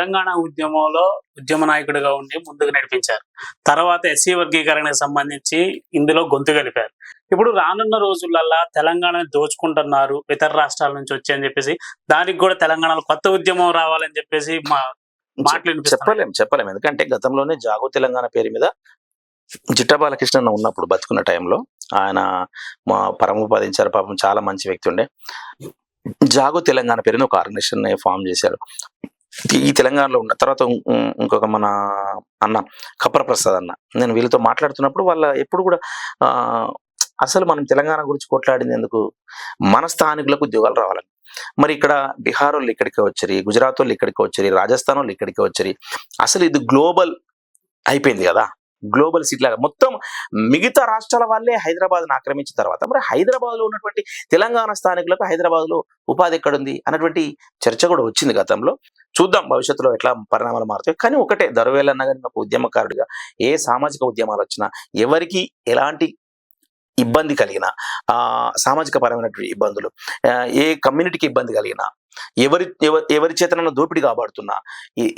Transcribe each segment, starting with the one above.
తెలంగాణ ఉద్యమంలో ఉద్యమ నాయకుడిగా ఉండి ముందుకు నడిపించారు. తర్వాత ఎస్సీ వర్గీకరణకు సంబంధించి ఇందులో గొంతు కలిపారు. ఇప్పుడు రానున్న రోజులల్లా తెలంగాణని దోచుకుంటున్నారు ఇతర రాష్ట్రాల నుంచి వచ్చి అని చెప్పేసి దానికి కూడా తెలంగాణలో కొత్త ఉద్యమం రావాలని చెప్పేసి మా మాటలు వినిపిస్తున్నాయి. చెప్పలేం చెప్పలేం. ఎందుకంటే గతంలోనే జాగో తెలంగాణ పేరు మీద జిట్టా బాలకృష్ణ ఉన్నప్పుడు బతుకున్న టైంలో ఆయన మా పరమోపాదించారు పాపం చాలా మంచి వ్యక్తి ఉండే. జాగో తెలంగాణ పేరుని ఒక ఆర్గనైజేషన్ ఫామ్ చేశారు ఈ- తెలంగాణలో ఉన్న తర్వాత ఇంకొక మన అన్న కప్పర ప్రసాద్ అన్న నేను వీళ్ళతో మాట్లాడుతున్నప్పుడు వాళ్ళ ఎప్పుడు కూడా అసలు మనం తెలంగాణ గురించి కొట్లాడింది ఎందుకు? మన స్థానికులకు ఉద్యోగాలు రావాలని. మరి ఇక్కడ బీహార్ వాళ్ళు ఇక్కడికి వచ్చరి గుజరాత్ వాళ్ళు ఇక్కడికి వచ్చరి రాజస్థాన్ వాళ్ళు ఇక్కడికి వచ్చరి అసలు ఇది గ్లోబల్ అయిపోయింది కదా. గ్లోబల్ సిటీ లాగా. మొత్తం మిగతా రాష్ట్రాల వాళ్ళే హైదరాబాద్ను ఆక్రమించిన తర్వాత మరి హైదరాబాద్లో ఉన్నటువంటి తెలంగాణ స్థానికులకు హైదరాబాద్లో ఉపాధి ఎక్కడుంది? అన్నటువంటి చర్చ కూడా వచ్చింది గతంలో. చూద్దాం భవిష్యత్తులో ఎట్లా పరిణామాలు మారుతాయి. కానీ ఒకటే దరువేలన్న గారిని ఒక ఉద్యమకారుడిగా ఏ సామాజిక ఉద్యమాలు వచ్చినా ఎవరికి ఎలాంటి ఇబ్బంది కలిగిన ఆ సామాజిక పరమైనటువంటి ఇబ్బందులు ఏ కమ్యూనిటీకి ఇబ్బంది కలిగినా ఎవరి ఎవరి చేతనన్నా దోపిడీ కాబడుతున్నా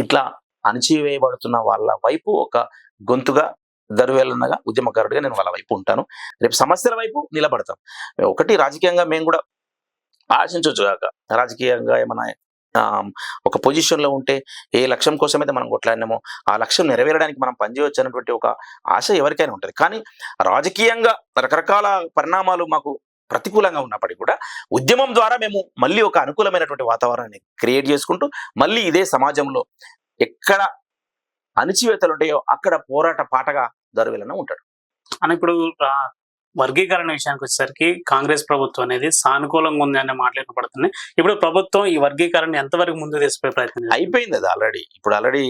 ఇట్లా అణచివేయబడుతున్న వాళ్ళ వైపు ఒక గొంతుగా దరువేలన్నగా ఉద్యమకారుడిగా నేను వాళ్ళ వైపు ఉంటాను. రేపు సమస్యల వైపు నిలబడతాం. ఒకటి రాజకీయంగా మేము కూడా ఆశించవచ్చు కాక రాజకీయంగా ఏమైనా ఒక పొజిషన్లో ఉంటే ఏ లక్ష్యం కోసం అయితే మనం కొట్లాడినామో ఆ లక్ష్యం నెరవేరడానికి మనం పనిచేయవచ్చు అనేటువంటి ఒక ఆశ ఎవరికైనా ఉంటుంది. కానీ రాజకీయంగా రకరకాల పరిణామాలు మాకు ప్రతికూలంగా ఉన్నప్పటికీ కూడా ఉద్యమం ద్వారా మేము మళ్ళీ ఒక అనుకూలమైనటువంటి వాతావరణాన్ని క్రియేట్ చేసుకుంటూ మళ్ళీ ఇదే సమాజంలో ఎక్కడ అణిచివేతలు ఉంటాయో అక్కడ పోరాట పాటగా దరువేలన ఉంటాడు. అని ఇప్పుడు వర్గీకరణ విషయానికి వచ్చేసరికి కాంగ్రెస్ ప్రభుత్వం అనేది సానుకూలంగా ఉంది అనే మాటలు వినపడుతున్నాయి. ఇప్పుడు ప్రభుత్వం ఈ వర్గీకరణ ఎంతవరకు ముందు తీసుకునే ప్రయత్నం అయిపోయింది అది ఆల్రెడీ ఇప్పుడు ఆల్రెడీ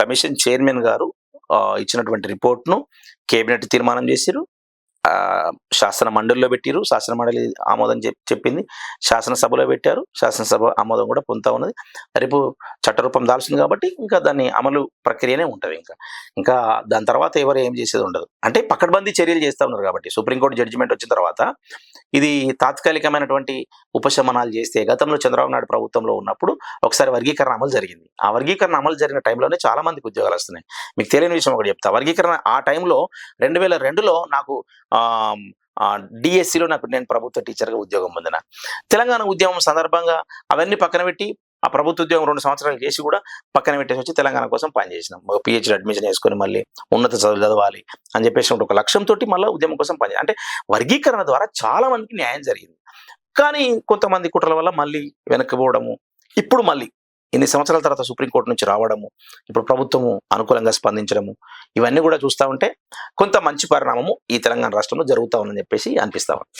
కమిషన్ చైర్మన్ గారు ఆ, ఇచ్చినటువంటి రిపోర్ట్ను కేబినెట్ తీర్మానం చేసిరు శాసన మండలిలో పెట్టారు శాసన మండలి ఆమోదం చెప్- చెప్పింది. శాసనసభలో పెట్టారు. శాసనసభ ఆమోదం కూడా పొందుతా ఉన్నది. రేపు చట్టరూపం దాల్సింది కాబట్టి ఇంకా దాన్ని అమలు ప్రక్రియనే ఉంటుంది ఇంకా. ఇంకా దాని తర్వాత ఎవరు ఏం చేసేది ఉండదు. అంటే పకడ్బందీ చర్యలు చేస్తా ఉన్నారు కాబట్టి సుప్రీంకోర్టు జడ్జిమెంట్ వచ్చిన తర్వాత ఇది తాత్కాలికమైనటువంటి ఉపశమనాలు చేస్తే గతంలో చంద్రబాబు నాయుడు ప్రభుత్వంలో ఉన్నప్పుడు ఒకసారి వర్గీకరణ అమలు జరిగింది. ఆ వర్గీకరణ అమలు జరిగిన టైంలోనే చాలా మందికి ఉద్యోగాలు వస్తున్నాయి. మీకు తెలియని విషయం ఒకటి చెప్తా. వర్గీకరణ ఆ టైంలో రెండు వేల రెండులో నాకు డిఎస్సిలో నాకు నేను ప్రభుత్వ టీచర్గా ఉద్యోగం పొందిన. తెలంగాణ ఉద్యమం సందర్భంగా అవన్నీ పక్కన పెట్టి ఆ ప్రభుత్వ ఉద్యోగం రెండు సంవత్సరాలు చేసి కూడా పక్కన పెట్టేసి వచ్చి తెలంగాణ కోసం పనిచేసినాం. పిహెచ్డి అడ్మిషన్ వేసుకొని మళ్ళీ ఉన్నత చదువులు చదవాలి అని చెప్పేసి ఒక లక్ష్యంతో మళ్ళీ ఉద్యమం కోసం పని అంటే వర్గీకరణ ద్వారా చాలా మందికి న్యాయం జరిగింది. కానీ కొంతమంది కుట్రల వల్ల మళ్ళీ వెనక్కిపోవడము ఇప్పుడు మళ్ళీ ఇన్ని సంవత్సరాల తర్వాత సుప్రీంకోర్టు నుంచి రావడము ఇప్పుడు ప్రభుత్వము అనుకూలంగా స్పందించడము ఇవన్నీ కూడా చూస్తా ఉంటే కొంత మంచి పరిణామము ఈ తెలంగాణ రాష్ట్రంలో జరుగుతా ఉందని చెప్పేసి అనిపిస్తా ఉంది.